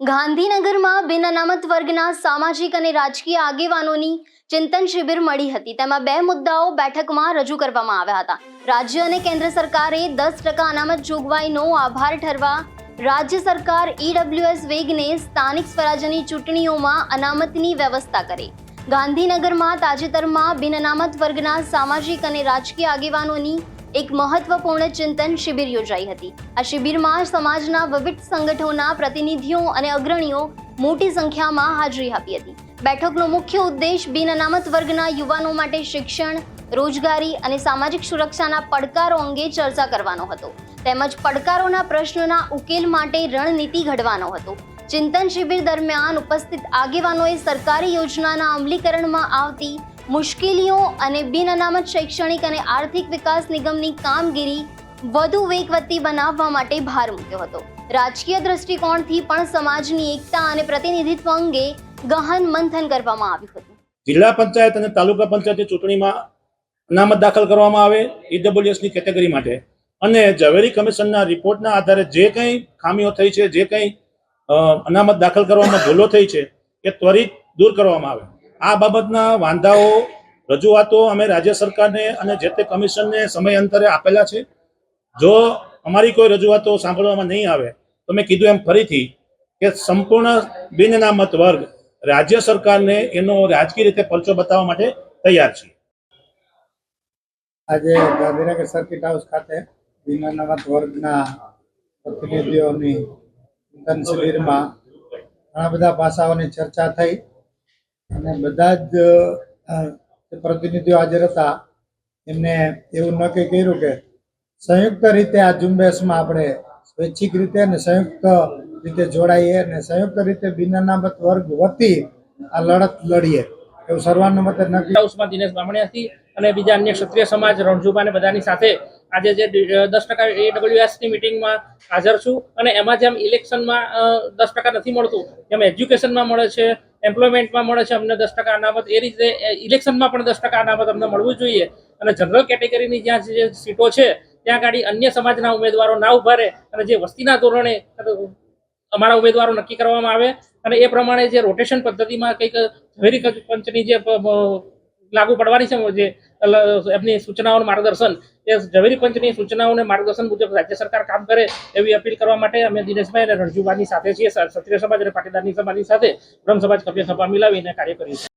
ગાંધીનગરમાં બિન અનામત વર્ગના સામાજિક અને રાજકીય આગેવાનોની ચિંતન શિબિર મળી હતી. તેમાં બે મુદ્દાઓ બેઠકમાં રજૂ કરવામાં આવ્યા હતા. રાજ્ય અને કેન્દ્ર સરકારે દસ ટકા અનામત જોગવાઈનો આભાર ઠરવા રાજ્ય સરકાર ઈડબ્લ્યુએસ વેગને સ્થાનિક સ્વરાજ્યની ચૂંટણીઓમાં અનામતની વ્યવસ્થા કરે. ગાંધીનગરમાં તાજેતરમાં બિન અનામત વર્ગના સામાજિક અને રાજકીય આગેવાનોની એક મહત્વપૂર્ણ ચિંતન શિબિર યોજાઈ હતી. આ શિબિરમાં સમાજના વિવિધ સંગઠનોના પ્રતિનિધિઓ અને અગ્રણીઓ મોટી સંખ્યામાં હાજરી આપી હતી. બેઠકનો મુખ્ય ઉદ્દેશ બિન અનામત વર્ગના યુવાનો માટે શિક્ષણ, રોજગારી અને સામાજિક સુરક્ષાના પડકારો અંગે ચર્ચા કરવાનો હતો. તેમજ પડકારોના પ્રશ્નોના ઉકેલ માટે રણનીતિ ઘડવાનો હતો. ચિંતન શિબિર દરમિયાન ઉપસ્થિત આગેવાનોએ સરકારી યોજનાના અમલીકરણમાં આવતી મુશ્કેલીઓ અને બિન અનામત શૈક્ષણિક અને આર્થિક વિકાસ નિગમની કામગીરી વધુ વેગવતી બનાવવા માટે ભાર મૂક્યો હતો. રાજકીય દ્રષ્ટિકોણથી પણ સમાજની એકતા અને પ્રતિનિધિત્વ અંગે ગહન મંથન કરવામાં આવ્યું હતું. જિલ્લા પંચાયત અને તાલુકા પંચાયતની ચૂંટણીમાં અનામત દાખલ કરવામાં આવે ઈડબ્લ્યુએસની કેટેગરી માટે. અને ઝવેરી કમિશનના રિપોર્ટના આધારે જે કંઈ ખામીઓ થઈ છે, જે કંઈ અનામત દાખલ કરવામાં ભૂલો થઈ છે, એ ત્વરિત દૂર કરવામાં આવે. આ બાબતના વાંધાઓ, રજૂઆતો અમે રાજ્ય સરકારને અને જે તે કમિશનને સમય અંતરે આપેલા છે. જો અમારી કોઈ રજૂઆતો સાંભળવામાં નહીં આવે, તો મેં કીધું એમ ફરીથી કે સંપૂર્ણ બિનનામત વર્ગ રાજ્ય સરકારને એનો રાજકીય રીતે પરચો બતાવવા માટે તૈયાર છીએ. આજે ગાંધીનગર સર્કિટ હાઉસ ખાતે બિનનામત વર્ગના પ્રતિનિધિઓની ઘણા બધા પાસાઓની ચર્ચા થઈ. અને બધા જ પ્રતિનિધિઓ હાજર હતા, એમને એવું નક્કી કર્યું કે સંયુક્ત રીતે આ ઝુંબેશમાં આપણે સ્વૈચ્છિક રીતે અને સંયુક્ત રીતે જોડાઈએ અને સંયુક્ત રીતે બિનઅનામત વર્ગ વતી આ લડત લડીએ. એવું સર્વાનુમતે નક્કી હાઉસમાં દિનેશ બામણિયાથી અને બીજા અન્ય ક્ષત્રિય સમાજ રણજુબા અને બધાની સાથે આજે જે દસ ટકા એડબ્લ્યુએસની મિટિંગમાં હાજર છું અને એમાં જેમ ઇલેક્શનમાં દસ ટકા નથી મળતું, એમ એજ્યુકેશનમાં મળે છે એમ્પ્લોયમેન્ટમાં મળે છે અમને દસ ટકા અનામત. એ રીતે ઇલેક્શનમાં પણ દસ ટકા અનામત અમને મળવું જોઈએ. અને જનરલ કેટેગરીની જ્યાં જે સીટો છે, ત્યાં ગાડી અન્ય સમાજના ઉમેદવારો ના ઊભા રહે અને જે વસ્તીના ધોરણે અમારા ઉમેદવારો નક્કી કરવામાં આવે. અને એ પ્રમાણે જે રોટેશન પદ્ધતિમાં કંઈક ઝવેરી પંચની જે લાગુ પડવાની છે, જે એમની સૂચનાઓનું માર્ગદર્શન. એ ઝવેરી પંચની સૂચનાઓને માર્ગદર્શન મુજબ રાજ્ય સરકાર કામ કરે એવી અપીલ કરવા માટે અમે દિનેશભાઈ અને રણજુભાઈની સાથે છીએ ક્ષત્રિય સમાજ અને પાટીદારની સમાજની સાથે બ્રહ્મ સમાજ કવ્ય સભા મિલાવીને કાર્ય કર્યું છે